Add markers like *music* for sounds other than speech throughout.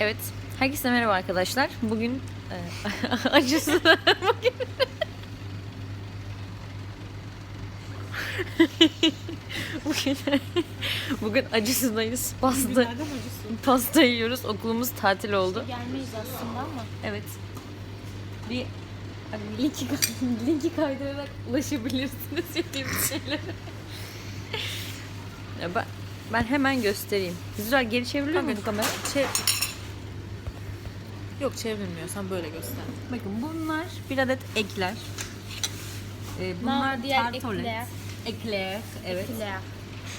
Evet. Herkese merhaba arkadaşlar. Bugün e, *laughs* acısı bugün *laughs* bugün bugün acısındayız. Pasta pasta yiyoruz. Okulumuz tatil oldu. Gelmeyiz aslında ama. Evet. Bir hani linki, *laughs* linki kaydırarak ulaşabilirsiniz yediğimiz şeylere. Ya ben, ben hemen göstereyim. Güzel geri çevriliyor mu bu kamera? Çev... Yok çevrilmiyor. Sen böyle göster. Bakın bunlar bir adet ekler. Ee, bunlar Bunlar diğer tartolet. ekler. Ekler. Evet. Ekler.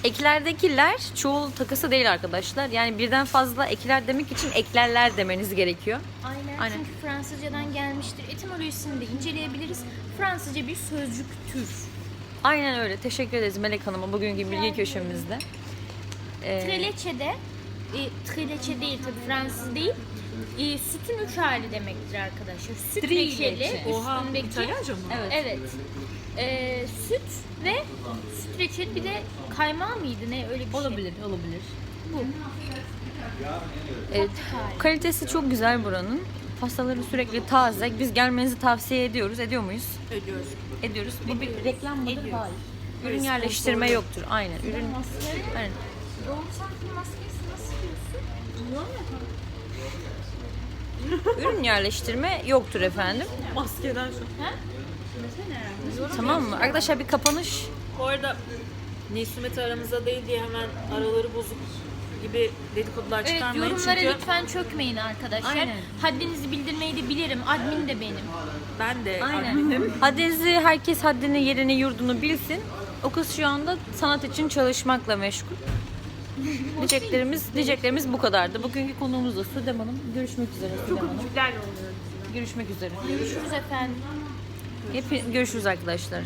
Eklerdekiler çoğul takısı değil arkadaşlar. Yani birden fazla ekler demek için eklerler demeniz gerekiyor. Aynen. Aynen. Çünkü Fransızcadan gelmiştir. Etimolojisini de inceleyebiliriz. Fransızca bir sözcük tür. Aynen öyle. Teşekkür ederiz Melek Hanım'a bugünkü bilgi köşemizde. Ee, Treleçe de e, treleçe değil tabii Fransız değil. E, sütün üç hali demektir arkadaşlar. Süt Trileçe. reçeli Oha üstündeki. İtalyanca mı? evet. Evet. E, süt ve süt reçeli bir de kaymağı mıydı ne öyle bir şey. Olabilir, olabilir. Bu. Evet, kalitesi çok güzel buranın. Pastaları sürekli taze. Biz gelmenizi tavsiye ediyoruz. Ediyor muyuz? Ediyoruz. Ediyoruz. Bu bir reklam mıdır? Ediyoruz. Hayır. Ürün yerleştirme yoktur. Aynen. Ürün Aynen. Doğum saati maskesi nasıl diyorsun? Ürün yerleştirme yoktur efendim. Maskeden şu. Tamam mı? Arkadaşlar bir kapanış. Bu arada Nisumet aramızda değil diye hemen araları bozuk gibi dedikodular Evet çıkarmayın. yorumlara Çünkü lütfen çökmeyin arkadaşlar. Aynen. Haddinizi bildirmeyi de bilirim. Admin de benim. ben de Aynen. Haddinizi herkes haddini, yerini, yurdunu bilsin. O kız şu anda sanat için çalışmakla meşgul. Diyeceklerimiz, diyeceklerimiz bu kadardı. Bugünkü konuğumuz da Sudem Hanım. Görüşmek üzere Sudem Hanım. Görüşmek üzere. Görüşürüz efendim. Hep görüşürüz arkadaşlar.